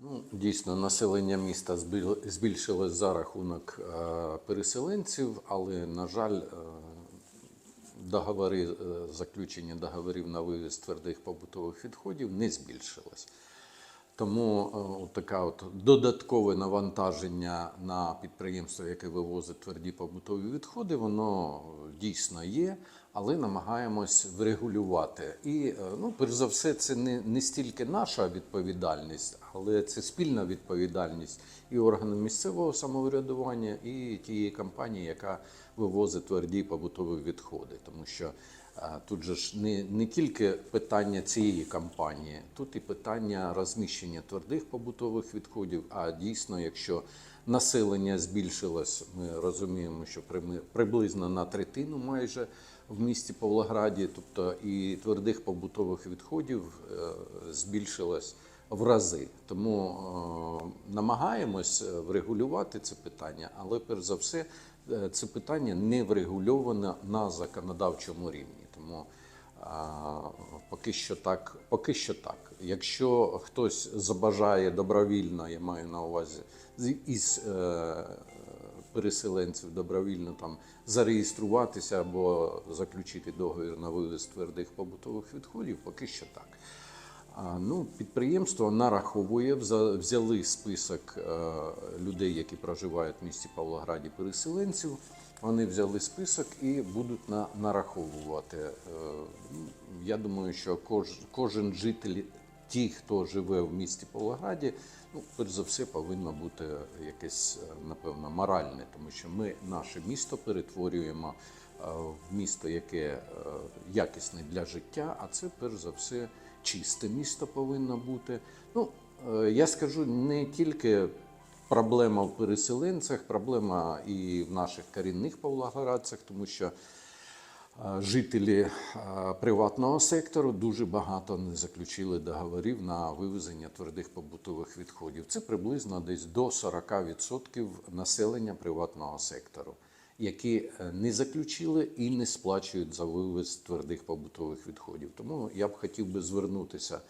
Ну, дійсно, населення міста збільшилось за рахунок е, переселенців, але, на жаль, е, договори, е, заключення договорів на вивіз твердих побутових відходів не збільшилось. Тому е, от таке от додаткове навантаження на підприємство, яке вивозить тверді побутові відходи, воно дійсно є, але намагаємось врегулювати. І е, ну, перш за все, це не, не стільки наша відповідальність, але це спільна відповідальність і органів місцевого самоврядування, і тієї компанії, яка вивозить тверді побутові відходи. Тому що Тут же ж не, не тільки питання цієї кампанії, тут і питання розміщення твердих побутових відходів. А дійсно, якщо населення збільшилось, ми розуміємо, що приблизно на третину майже в місті Павлограді, тобто і твердих побутових відходів е, збільшилось в рази. Тому е, намагаємось е, врегулювати це питання, але перш за все це питання не врегульоване на законодавчому рівні. Тому поки що так, поки що так. Якщо хтось забажає добровільно, я маю на увазі із е, переселенців добровільно там зареєструватися або заключити договір на вивіз твердих побутових відходів, поки що так. Ну, підприємство нараховує, взяли список е, людей, які проживають в місті Павлограді, переселенців. Вони взяли список і будуть на, нараховувати. Е, Я думаю, що кож, кожен житель, ті, хто живе в місті Павлограді, ну, перш за все, повинно бути якесь, е, напевно, моральне, тому що ми наше місто перетворюємо в місто, яке якісне для життя, а це перш за все чисте місто повинно бути. Ну, е, я скажу не тільки проблема в переселенцях, проблема і в наших корінних павлоградцях, тому що е, жителі е, приватного сектору дуже багато не заключили договорів на вивезення твердих побутових відходів. Це приблизно десь до 40% населення приватного сектору, які е, не заключили і не сплачують за вивез твердих побутових відходів. Тому я б хотів би звернутися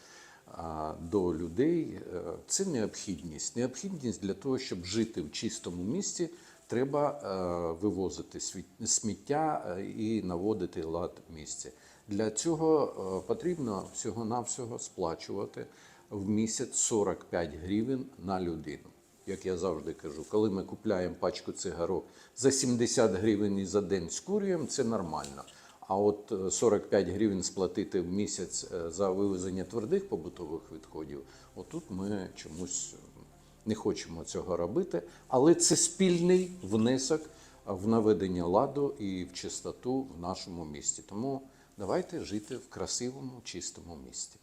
до людей. Е, Це необхідність. Необхідність для того, щоб жити в чистому місті, треба е, вивозити сміття і наводити лад в місті. Для цього потрібно всього-навсього сплачувати в місяць 45 гривень на людину. Як я завжди кажу, коли ми купляємо пачку цигарок за 70 гривень і за день скурюємо, це нормально. А от е, 45 гривень сплатити в місяць е, за вивезення твердих побутових відходів, отут ми чомусь не хочемо цього робити. Але це спільний внесок в наведення ладу і в чистоту в нашому місті. Тому давайте жити в красивому, чистому місті.